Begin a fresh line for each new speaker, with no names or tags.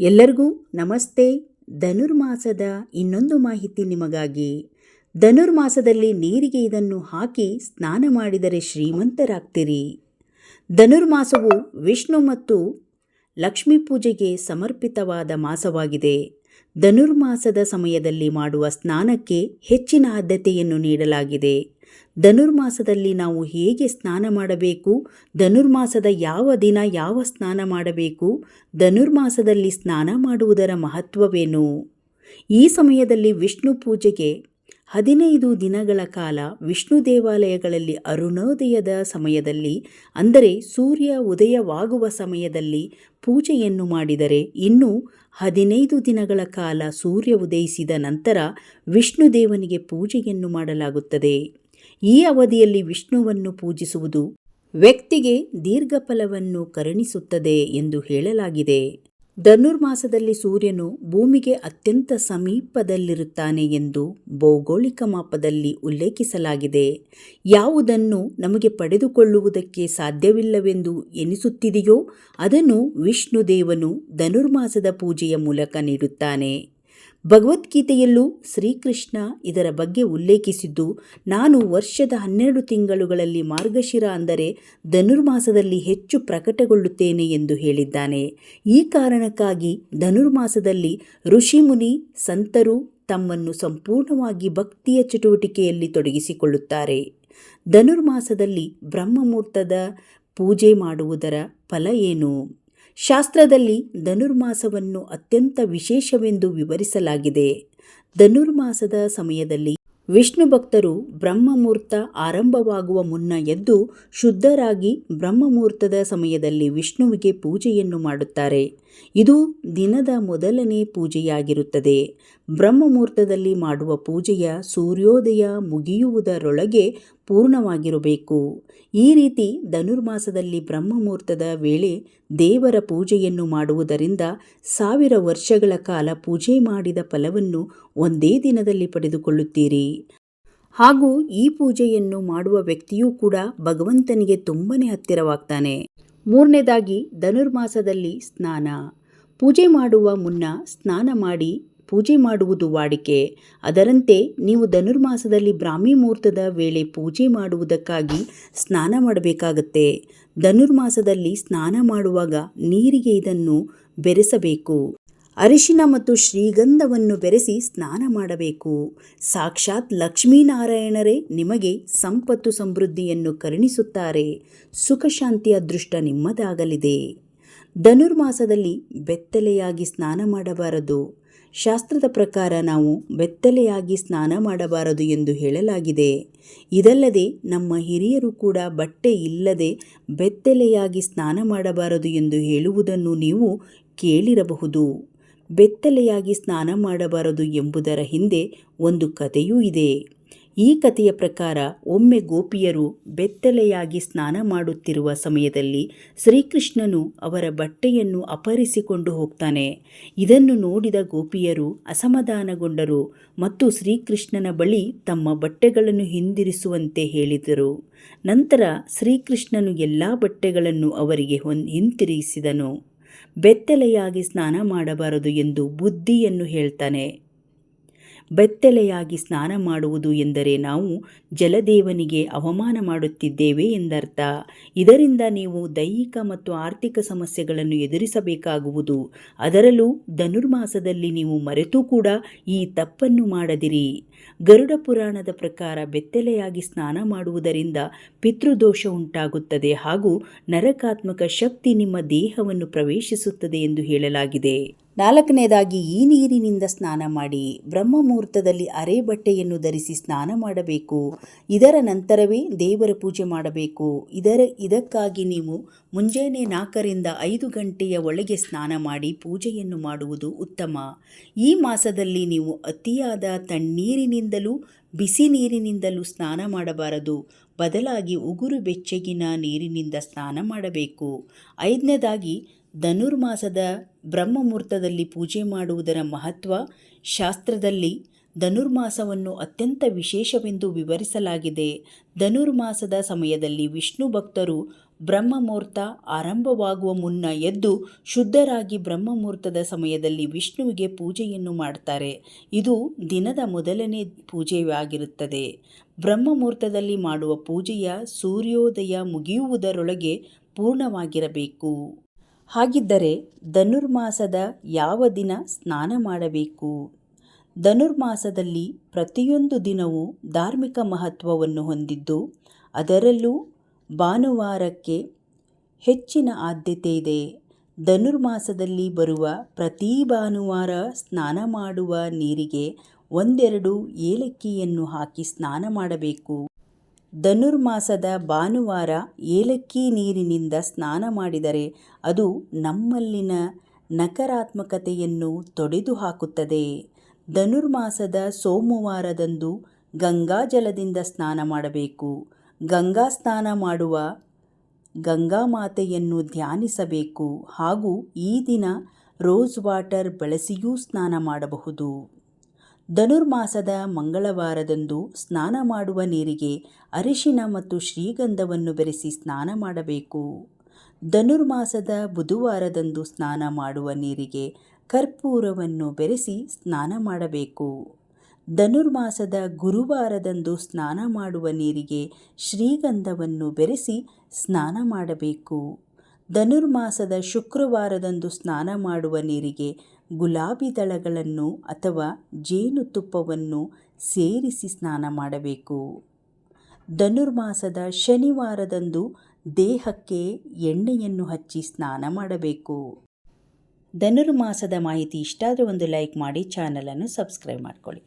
ಎಲ್ಲರಿಗೂ ನಮಸ್ತೆ. ಧನುರ್ಮಾಸದ ಇನ್ನೊಂದು ಮಾಹಿತಿ ನಿಮಗಾಗಿ. ಧನುರ್ಮಾಸದಲ್ಲಿ ನೀರಿಗೆ ಇದನ್ನು ಹಾಕಿ ಸ್ನಾನ ಮಾಡಿದರೆ ಶ್ರೀಮಂತರಾಗ್ತೀರಿ. ಧನುರ್ಮಾಸವು ವಿಷ್ಣು ಮತ್ತು ಲಕ್ಷ್ಮೀ ಪೂಜೆಗೆ ಸಮರ್ಪಿತವಾದ ಮಾಸವಾಗಿದೆ. ಧನುರ್ಮಾಸದ ಸಮಯದಲ್ಲಿ ಮಾಡುವ ಸ್ನಾನಕ್ಕೆ ಹೆಚ್ಚಿನ ಆದ್ಯತೆಯನ್ನು ನೀಡಲಾಗಿದೆ. ಧನುರ್ಮಾಸದಲ್ಲಿ ನಾವು ಹೇಗೆ ಸ್ನಾನ ಮಾಡಬೇಕು? ಧನುರ್ಮಾಸದ ಯಾವ ದಿನ ಯಾವ ಸ್ನಾನ ಮಾಡಬೇಕು? ಧನುರ್ಮಾಸದಲ್ಲಿ ಸ್ನಾನ ಮಾಡುವುದರ ಮಹತ್ವವೇನು? ಈ ಸಮಯದಲ್ಲಿ ವಿಷ್ಣು ಪೂಜೆಗೆ ಹದಿನೈದು ದಿನಗಳ ಕಾಲ ವಿಷ್ಣು ದೇವಾಲಯಗಳಲ್ಲಿ ಅರುಣೋದಯದ ಸಮಯದಲ್ಲಿ, ಅಂದರೆ ಸೂರ್ಯ ಉದಯವಾಗುವ ಸಮಯದಲ್ಲಿ ಪೂಜೆಯನ್ನು ಮಾಡಿದರೆ ಇನ್ನು ಹದಿನೈದು ದಿನಗಳ ಕಾಲ ಸೂರ್ಯ ಉದಯಿಸಿದ ನಂತರ ವಿಷ್ಣು ದೇವನಿಗೆ ಪೂಜೆಯನ್ನು ಮಾಡಲಾಗುತ್ತದೆ. ಈ ಅವಧಿಯಲ್ಲಿ ವಿಷ್ಣುವನ್ನು ಪೂಜಿಸುವುದು ವ್ಯಕ್ತಿಗೆ ದೀರ್ಘಫಲವನ್ನು ಕರುಣಿಸುತ್ತದೆ ಎಂದು ಹೇಳಲಾಗಿದೆ. ಧನುರ್ಮಾಸದಲ್ಲಿ ಸೂರ್ಯನು ಭೂಮಿಗೆ ಅತ್ಯಂತ ಸಮೀಪದಲ್ಲಿರುತ್ತಾನೆ ಎಂದು ಭೌಗೋಳಿಕ ಮಾಪದಲ್ಲಿ ಉಲ್ಲೇಖಿಸಲಾಗಿದೆ. ಯಾವುದನ್ನು ನಮಗೆ ಪಡೆದುಕೊಳ್ಳುವುದಕ್ಕೆ ಸಾಧ್ಯವಿಲ್ಲವೆಂದು ಎನಿಸುತ್ತಿದೆಯೋ ಅದನ್ನು ವಿಷ್ಣು ದೇವನು ಧನುರ್ಮಾಸದ ಪೂಜೆಯ ಮೂಲಕ ನೀಡುತ್ತಾನೆ. ಭಗವದ್ಗೀತೆಯಲ್ಲೂ ಶ್ರೀಕೃಷ್ಣ ಇದರ ಬಗ್ಗೆ ಉಲ್ಲೇಖಿಸಿದ್ದು, ನಾನು ವರ್ಷದ ಹನ್ನೆರಡು ತಿಂಗಳುಗಳಲ್ಲಿ ಮಾರ್ಗಶಿರ ಅಂದರೆ ಧನುರ್ಮಾಸದಲ್ಲಿ ಹೆಚ್ಚು ಪ್ರಕಟಗೊಳ್ಳುತ್ತೇನೆ ಎಂದು ಹೇಳಿದ್ದಾನೆ. ಈ ಕಾರಣಕ್ಕಾಗಿ ಧನುರ್ಮಾಸದಲ್ಲಿ ಋಷಿಮುನಿ ಸಂತರು ತಮ್ಮನ್ನು ಸಂಪೂರ್ಣವಾಗಿ ಭಕ್ತಿಯ ಚಟುವಟಿಕೆಯಲ್ಲಿ ತೊಡಗಿಸಿಕೊಳ್ಳುತ್ತಾರೆ. ಧನುರ್ಮಾಸದಲ್ಲಿ ಬ್ರಹ್ಮಮೂರ್ತದ ಪೂಜೆ ಮಾಡುವುದರ ಫಲ ಏನು? ಶಾಸ್ತ್ರದಲ್ಲಿ ಧನುರ್ಮಾಸವನ್ನು ಅತ್ಯಂತ ವಿಶೇಷವೆಂದು ವಿವರಿಸಲಾಗಿದೆ. ಧನುರ್ಮಾಸದ ಸಮಯದಲ್ಲಿ ವಿಷ್ಣು ಭಕ್ತರು ಬ್ರಹ್ಮಮುಹೂರ್ತ ಆರಂಭವಾಗುವ ಮುನ್ನ ಎದ್ದು ಶುದ್ಧರಾಗಿ ಬ್ರಹ್ಮಮುಹೂರ್ತದ ಸಮಯದಲ್ಲಿ ವಿಷ್ಣುವಿಗೆ ಪೂಜೆಯನ್ನು ಮಾಡುತ್ತಾರೆ. ಇದು ದಿನದ ಮೊದಲನೇ ಪೂಜೆಯಾಗಿರುತ್ತದೆ. ಬ್ರಹ್ಮಮುಹೂರ್ತದಲ್ಲಿ ಮಾಡುವ ಪೂಜೆಯ ಸೂರ್ಯೋದಯ ಮುಗಿಯುವುದರೊಳಗೆ ಪೂರ್ಣವಾಗಿರಬೇಕು. ಈ ರೀತಿ ಧನುರ್ಮಾಸದಲ್ಲಿ ಬ್ರಹ್ಮಮುಹೂರ್ತದ ವೇಳೆ ದೇವರ ಪೂಜೆಯನ್ನು ಮಾಡುವುದರಿಂದ ಸಾವಿರ ವರ್ಷಗಳ ಕಾಲ ಪೂಜೆ ಮಾಡಿದ ಫಲವನ್ನು ಒಂದೇ ದಿನದಲ್ಲಿ ಪಡೆದುಕೊಳ್ಳುತ್ತೀರಿ. ಹಾಗೂ ಈ ಪೂಜೆಯನ್ನು ಮಾಡುವ ವ್ಯಕ್ತಿಯೂ ಕೂಡ ಭಗವಂತನಿಗೆ ತುಂಬನೇ ಹತ್ತಿರವಾಗ್ತಾನೆ. ಮೂರನೇದಾಗಿ ಧನುರ್ಮಾಸದಲ್ಲಿ ಸ್ನಾನ. ಪೂಜೆ ಮಾಡುವ ಮುನ್ನ ಸ್ನಾನ ಮಾಡಿ ಪೂಜೆ ಮಾಡುವುದು ವಾಡಿಕೆ. ಅದರಂತೆ ನೀವು ಧನುರ್ಮಾಸದಲ್ಲಿ ಬ್ರಾಹ್ಮಿ ಮುಹೂರ್ತದ ವೇಳೆ ಪೂಜೆ ಮಾಡುವುದಕ್ಕಾಗಿ ಸ್ನಾನ ಮಾಡಬೇಕಾಗತ್ತೆ. ಧನುರ್ಮಾಸದಲ್ಲಿ ಸ್ನಾನ ಮಾಡುವಾಗ ನೀರಿಗೆ ಇದನ್ನು ಬೆರೆಸಬೇಕು. ಅರಿಶಿನ ಮತ್ತು ಶ್ರೀಗಂಧವನ್ನು ಬೆರೆಸಿ ಸ್ನಾನ ಮಾಡಬೇಕು. ಸಾಕ್ಷಾತ್ ಲಕ್ಷ್ಮೀನಾರಾಯಣರೇ ನಿಮಗೆ ಸಂಪತ್ತು ಸಮೃದ್ಧಿಯನ್ನು ಕರುಣಿಸುತ್ತಾರೆ. ಸುಖಶಾಂತಿಯ ಅದೃಷ್ಟ ನಿಮ್ಮದಾಗಲಿದೆ. ಧನುರ್ಮಾಸದಲ್ಲಿ ಬೆತ್ತಲೆಯಾಗಿ ಸ್ನಾನ ಮಾಡಬಾರದು. ಶಾಸ್ತ್ರದ ಪ್ರಕಾರ ನಾವು ಬೆತ್ತಲೆಯಾಗಿ ಸ್ನಾನ ಮಾಡಬಾರದು ಎಂದು ಹೇಳಲಾಗಿದೆ. ಇದಲ್ಲದೆ ನಮ್ಮ ಹಿರಿಯರು ಕೂಡ ಬಟ್ಟೆ ಇಲ್ಲದೆ ಬೆತ್ತಲೆಯಾಗಿ ಸ್ನಾನ ಮಾಡಬಾರದು ಎಂದು ಹೇಳುವುದನ್ನು ನೀವು ಕೇಳಿರಬಹುದು. ಬೆತ್ತಲೆಯಾಗಿ ಸ್ನಾನ ಮಾಡಬಾರದು ಎಂಬುದರ ಹಿಂದೆ ಒಂದು ಕಥೆಯೂ ಇದೆ. ಈ ಕಥೆಯ ಪ್ರಕಾರ ಒಮ್ಮೆ ಗೋಪಿಯರು ಬೆತ್ತಲೆಯಾಗಿ ಸ್ನಾನ ಮಾಡುತ್ತಿರುವ ಸಮಯದಲ್ಲಿ ಶ್ರೀಕೃಷ್ಣನು ಅವರ ಬಟ್ಟೆಯನ್ನು ಅಪಹರಿಸಿಕೊಂಡು ಹೋಗ್ತಾನೆ. ಇದನ್ನು ನೋಡಿದ ಗೋಪಿಯರು ಅಸಮಾಧಾನಗೊಂಡರು ಮತ್ತು ಶ್ರೀಕೃಷ್ಣನ ಬಳಿ ತಮ್ಮ ಬಟ್ಟೆಗಳನ್ನು ಹಿಂದಿರಿಸುವಂತೆ ಹೇಳಿದರು. ನಂತರ ಶ್ರೀಕೃಷ್ಣನು ಎಲ್ಲ ಬಟ್ಟೆಗಳನ್ನು ಅವರಿಗೆ ಹೊನ್ ಹಿಂತಿರುಗಿಸಿದನು ಬೆತ್ತಲೆಯಾಗಿ ಸ್ನಾನ ಮಾಡಬಾರದು ಎಂದು ಬುದ್ಧಿಯನ್ನು ಹೇಳ್ತಾನೆ. ಬೆತ್ತಲೆಯಾಗಿ ಸ್ನಾನ ಮಾಡುವುದು ಎಂದರೆ ನಾವು ಜಲದೇವನಿಗೆ ಅವಮಾನ ಮಾಡುತ್ತಿದ್ದೇವೆ ಎಂದರ್ಥ. ಇದರಿಂದ ನೀವು ದೈಹಿಕ ಮತ್ತು ಆರ್ಥಿಕ ಸಮಸ್ಯೆಗಳನ್ನು ಎದುರಿಸಬೇಕಾಗುವುದು. ಅದರಲ್ಲೂ ಧನುರ್ಮಾಸದಲ್ಲಿ ನೀವು ಮರೆತೂ ಕೂಡ ಈ ತಪ್ಪನ್ನು ಮಾಡದಿರಿ. ಗರುಡ ಪುರಾಣದ ಪ್ರಕಾರ ಬೆತ್ತಲೆಯಾಗಿ ಸ್ನಾನ ಮಾಡುವುದರಿಂದ ಪಿತೃದೋಷ ಉಂಟಾಗುತ್ತದೆ ಹಾಗೂ ನರಕಾತ್ಮಕ ಶಕ್ತಿ ನಿಮ್ಮ ದೇಹವನ್ನು ಪ್ರವೇಶಿಸುತ್ತದೆ ಎಂದು ಹೇಳಲಾಗಿದೆ. ನಾಲ್ಕನೇದಾಗಿ ಈ ನೀರಿನಿಂದ ಸ್ನಾನ ಮಾಡಿ ಬ್ರಹ್ಮ ಮುಹೂರ್ತದಲ್ಲಿ ಅರೆ ಬಟ್ಟೆಯನ್ನು ಧರಿಸಿ ಸ್ನಾನ ಮಾಡಬೇಕು. ಇದರ ನಂತರವೇ ದೇವರ ಪೂಜೆ ಮಾಡಬೇಕು. ಇದರ, ಇದಕ್ಕಾಗಿ ನೀವು ಮುಂಜಾನೆ ನಾಲ್ಕರಿಂದ ಐದು ಗಂಟೆಯ ಒಳಗೆ ಸ್ನಾನ ಮಾಡಿ ಪೂಜೆಯನ್ನು ಮಾಡುವುದು ಉತ್ತಮ. ಈ ಮಾಸದಲ್ಲಿ ನೀವು ಅತಿಯಾದ ತಣ್ಣೀರಿನಿಂದಲೂ ಬಿಸಿ ನೀರಿನಿಂದಲೂ ಸ್ನಾನ ಮಾಡಬಾರದು. ಬದಲಾಗಿ ಉಗುರು ಬೆಚ್ಚಗಿನ ನೀರಿನಿಂದ ಸ್ನಾನ ಮಾಡಬೇಕು. ಐದನೇದಾಗಿ ಧನುರ್ಮಾಸದ ಬ್ರಹ್ಮಮುಹೂರ್ತದಲ್ಲಿ ಪೂಜೆ ಮಾಡುವುದರ ಮಹತ್ವ ಶಾಸ್ತ್ರದಲ್ಲಿ ಧನುರ್ಮಾಸವನ್ನು ಅತ್ಯಂತ ವಿಶೇಷವೆಂದು ವಿವರಿಸಲಾಗಿದೆ. ಧನುರ್ಮಾಸದ ಸಮಯದಲ್ಲಿ ವಿಷ್ಣು ಭಕ್ತರು ಬ್ರಹ್ಮಮುಹೂರ್ತ ಆರಂಭವಾಗುವ ಮುನ್ನ ಎದ್ದು ಶುದ್ಧರಾಗಿ ಬ್ರಹ್ಮಮುಹೂರ್ತದ ಸಮಯದಲ್ಲಿ ವಿಷ್ಣುವಿಗೆ ಪೂಜೆಯನ್ನು ಮಾಡ್ತಾರೆ ಇದು ದಿನದ ಮೊದಲನೇ ಪೂಜೆಯಾಗಿರುತ್ತದೆ. ಬ್ರಹ್ಮಮುಹೂರ್ತದಲ್ಲಿ ಮಾಡುವ ಪೂಜೆಯ ಸೂರ್ಯೋದಯ ಮುಗಿಯುವುದರೊಳಗೆ ಪೂರ್ಣವಾಗಿರಬೇಕು. ಹಾಗಿದ್ದರೆ ಧನುರ್ಮಾಸದ ಯಾವ ದಿನ ಸ್ನಾನ ಮಾಡಬೇಕು? ಧನುರ್ಮಾಸದಲ್ಲಿ ಪ್ರತಿಯೊಂದು ದಿನವೂ ಧಾರ್ಮಿಕ ಮಹತ್ವವನ್ನು ಹೊಂದಿದ್ದು, ಅದರಲ್ಲೂ ಭಾನುವಾರಕ್ಕೆ ಹೆಚ್ಚಿನ ಆದ್ಯತೆ ಇದೆ. ಧನುರ್ಮಾಸದಲ್ಲಿ ಬರುವ ಪ್ರತಿ ಭಾನುವಾರ ಸ್ನಾನ ಮಾಡುವ ನೀರಿಗೆ ಒಂದೆರಡು ಏಲಕ್ಕಿಯನ್ನು ಹಾಕಿ ಸ್ನಾನ ಮಾಡಬೇಕು. ಧನುರ್ಮಾಸದ ಭಾನುವಾರ ಏಲಕ್ಕಿ ನೀರಿನಿಂದ ಸ್ನಾನ ಮಾಡಿದರೆ ಅದು ನಮ್ಮಲ್ಲಿನ ನಕಾರಾತ್ಮಕತೆಯನ್ನು ತೊಡೆದು ಹಾಕುತ್ತದೆ ಧನುರ್ಮಾಸದ ಸೋಮವಾರದಂದು ಗಂಗಾಜಲದಿಂದ ಸ್ನಾನ ಮಾಡಬೇಕು. ಗಂಗಾ ಸ್ನಾನ ಮಾಡುವ ಗಂಗಾಮಾತೆಯನ್ನು ಧ್ಯಾನಿಸಬೇಕು ಹಾಗೂ ಈ ದಿನ ರೋಸ್ ವಾಟರ್ ಬಳಸಿಯೂ ಸ್ನಾನ ಮಾಡಬಹುದು. ಧನುರ್ಮಾಸದ ಮಂಗಳವಾರದಂದು ಸ್ನಾನ ಮಾಡುವ ನೀರಿಗೆ ಅರಿಶಿನ ಮತ್ತು ಶ್ರೀಗಂಧವನ್ನು ಬೆರೆಸಿ ಸ್ನಾನ ಮಾಡಬೇಕು. ಧನುರ್ಮಾಸದ ಬುಧವಾರದಂದು ಸ್ನಾನ ಮಾಡುವ ನೀರಿಗೆ ಕರ್ಪೂರವನ್ನು ಬೆರೆಸಿ ಸ್ನಾನ ಮಾಡಬೇಕು. ಧನುರ್ಮಾಸದ ಗುರುವಾರದಂದು ಸ್ನಾನ ಮಾಡುವ ನೀರಿಗೆ ಶ್ರೀಗಂಧವನ್ನು ಬೆರೆಸಿ ಸ್ನಾನ ಮಾಡಬೇಕು. ಧನುರ್ಮಾಸದ ಶುಕ್ರವಾರದಂದು ಸ್ನಾನ ಮಾಡುವ ನೀರಿಗೆ ಗುಲಾಬಿ ದಳಗಳನ್ನು ಅಥವಾ ಜೇನುತುಪ್ಪವನ್ನು ಸೇರಿಸಿ ಸ್ನಾನ ಮಾಡಬೇಕು. ಧನುರ್ಮಾಸದ ಶನಿವಾರದಂದು ದೇಹಕ್ಕೆ ಎಣ್ಣೆಯನ್ನು ಹಚ್ಚಿ ಸ್ನಾನ ಮಾಡಬೇಕು. ಧನುರ್ಮಾಸದ ಮಾಹಿತಿ ಇಷ್ಟ ಒಂದು ಲೈಕ್ ಮಾಡಿ, ಚಾನಲನ್ನು ಸಬ್ಸ್ಕ್ರೈಬ್ ಮಾಡಿಕೊಳ್ಳಿ.